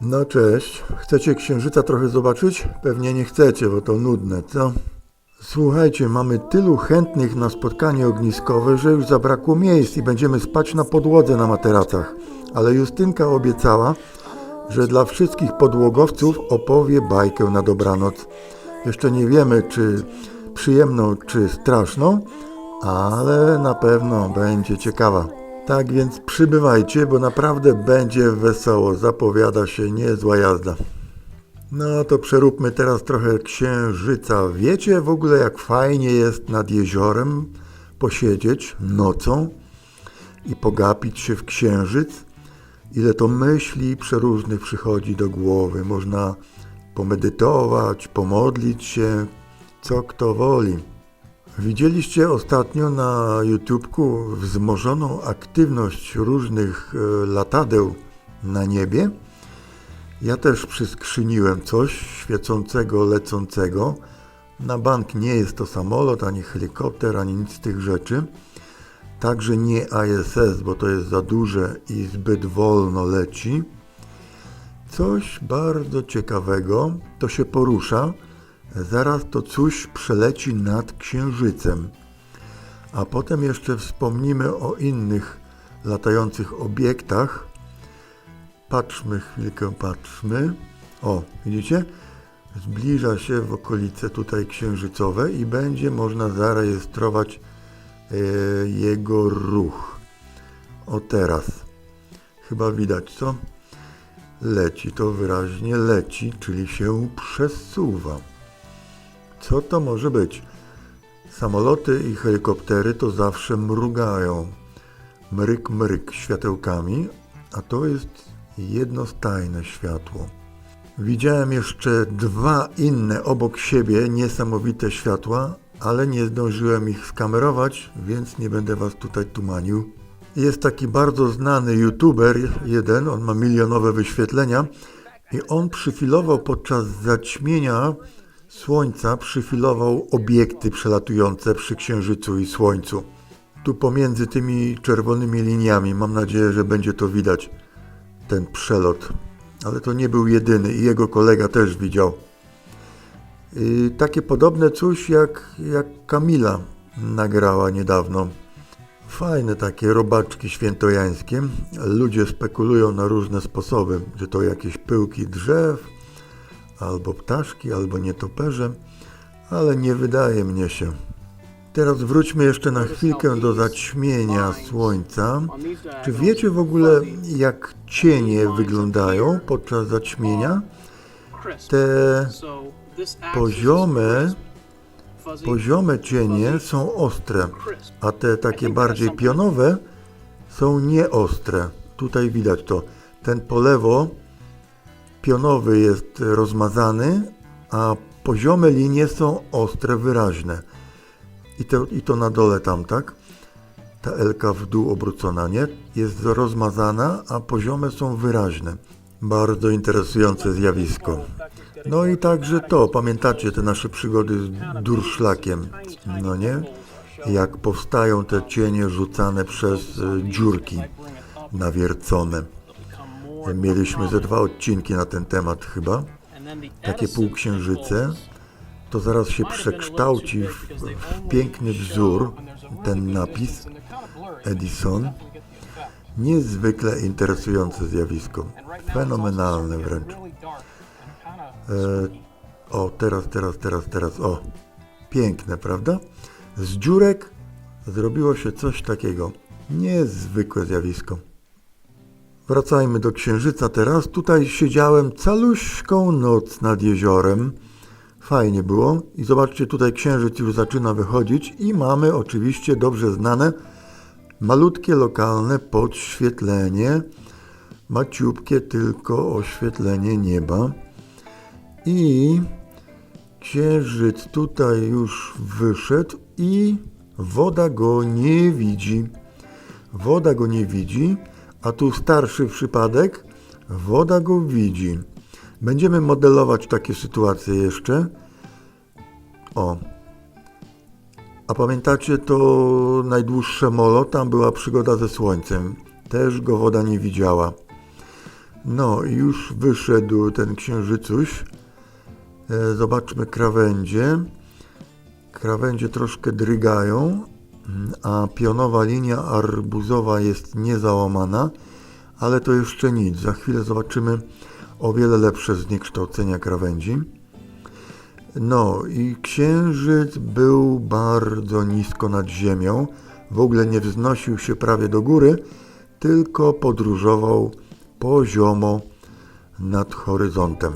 No cześć. Chcecie księżyca trochę zobaczyć? Pewnie nie chcecie, bo to nudne, co? Słuchajcie, mamy tylu chętnych na spotkanie ogniskowe, że już zabrakło miejsc i będziemy spać na podłodze na materacach. Ale Justynka obiecała, że dla wszystkich podłogowców opowie bajkę na dobranoc. Jeszcze nie wiemy, czy przyjemną, czy straszną, ale na pewno będzie ciekawa. Tak więc przybywajcie, bo naprawdę będzie wesoło. Zapowiada się niezła jazda. No to przeróbmy teraz trochę księżyca. Wiecie w ogóle jak fajnie jest nad jeziorem posiedzieć nocą i pogapić się w księżyc? Ile to myśli przeróżnych przychodzi do głowy. Można pomedytować, pomodlić się, co kto woli. Widzieliście ostatnio na YouTubku wzmożoną aktywność różnych e, latadeł na niebie? Ja też przyskrzyniłem coś świecącego, lecącego. Na bank nie jest to samolot, ani helikopter, ani nic z tych rzeczy. Także nie ISS, bo to jest za duże i zbyt wolno leci. Coś bardzo ciekawego, to się porusza. Zaraz to coś przeleci nad księżycem. A potem jeszcze wspomnimy o innych latających obiektach. Patrzmy chwilkę, patrzmy. O, widzicie? Zbliża się w okolice tutaj księżycowe i będzie można zarejestrować e, jego ruch. O teraz. Chyba widać, co? Leci to wyraźnie leci, czyli się przesuwa. Co to może być? Samoloty i helikoptery to zawsze mrugają. Mryk, mryk światełkami, a to jest jednostajne światło. Widziałem jeszcze dwa inne obok siebie niesamowite światła, ale nie zdążyłem ich skamerować, więc nie będę was tutaj tumanił. Jest taki bardzo znany youtuber, jeden, on ma milionowe wyświetlenia i on przyfilował podczas zaćmienia słońca, przyfilował obiekty przelatujące przy księżycu i słońcu. Tu pomiędzy tymi czerwonymi liniami, mam nadzieję, że będzie to widać, ten przelot. Ale to nie był jedyny i jego kolega też widział. I takie podobne coś jak, jak Kamila nagrała niedawno. Fajne takie robaczki świętojańskie. Ludzie spekulują na różne sposoby, że to jakieś pyłki drzew, albo ptaszki, albo nietoperze, ale nie wydaje mnie się. Teraz wróćmy jeszcze na chwilkę do zaćmienia słońca. Czy wiecie w ogóle, jak cienie wyglądają podczas zaćmienia? Te poziome, poziome cienie są ostre, a te takie bardziej pionowe są nieostre. Tutaj widać to. Ten po lewo pionowy jest rozmazany, a poziome linie są ostre, wyraźne. I to, I to na dole tam, tak? Ta elka w dół obrócona, nie? Jest rozmazana, a poziome są wyraźne. Bardzo interesujące zjawisko. No i także to, pamiętacie te nasze przygody z durszlakiem, no nie? Jak powstają te cienie rzucane przez y, dziurki nawiercone. Mieliśmy ze dwa odcinki na ten temat chyba. Takie półksiężyce. To zaraz się przekształci w, w piękny wzór, ten napis Edison. Niezwykle interesujące zjawisko. Fenomenalne wręcz. E, o, teraz, teraz, teraz, teraz. O, piękne, prawda? Z dziurek zrobiło się coś takiego. Niezwykłe zjawisko. Wracajmy do księżyca teraz. Tutaj siedziałem caluśką noc nad jeziorem. Fajnie było. I zobaczcie, tutaj księżyc już zaczyna wychodzić i mamy oczywiście dobrze znane malutkie lokalne podświetlenie. Maciupkie tylko oświetlenie nieba. I księżyc tutaj już wyszedł i woda go nie widzi. Woda go nie widzi, a tu starszy przypadek, woda go widzi. Będziemy modelować takie sytuacje jeszcze. O. A pamiętacie to najdłuższe molo? Tam była przygoda ze słońcem. Też go woda nie widziała. No już wyszedł ten księżycuś. E, Zobaczmy krawędzie. Krawędzie troszkę drygają, a pionowa linia arbuzowa jest niezałamana, ale to jeszcze nic. Za chwilę zobaczymy o wiele lepsze zniekształcenia krawędzi. No i księżyc był bardzo nisko nad ziemią, w ogóle nie wznosił się prawie do góry, tylko podróżował poziomo nad horyzontem.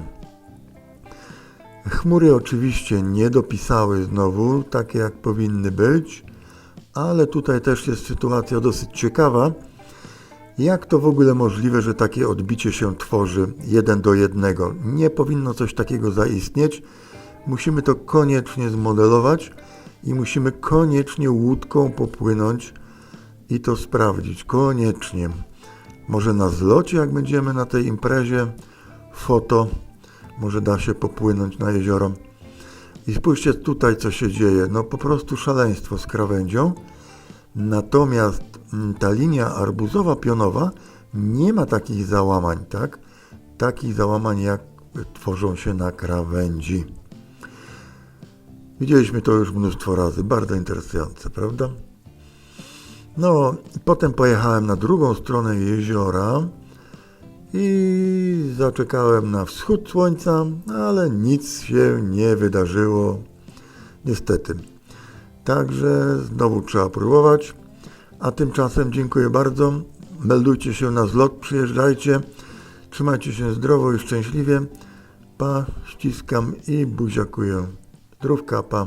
Chmury oczywiście nie dopisały znowu, takie jak powinny być, ale tutaj też jest sytuacja dosyć ciekawa. Jak to w ogóle możliwe, że takie odbicie się tworzy jeden do jednego? Nie powinno coś takiego zaistnieć. Musimy to koniecznie zmodelować i musimy koniecznie łódką popłynąć i to sprawdzić. Koniecznie. Może na zlocie, jak będziemy na tej imprezie foto, może da się popłynąć na jezioro. I spójrzcie tutaj, co się dzieje. No po prostu szaleństwo z krawędzią. Natomiast mm, ta linia arbuzowa pionowa nie ma takich załamań, tak? Takich załamań, jak tworzą się na krawędzi. Widzieliśmy to już mnóstwo razy, bardzo interesujące, prawda? No, potem pojechałem na drugą stronę jeziora i zaczekałem na wschód słońca, ale nic się nie wydarzyło, niestety. Także znowu trzeba próbować. A tymczasem dziękuję bardzo. Meldujcie się na zlot, przyjeżdżajcie. Trzymajcie się zdrowo i szczęśliwie. Pa, ściskam i buziakuję. Zdrówka, pa.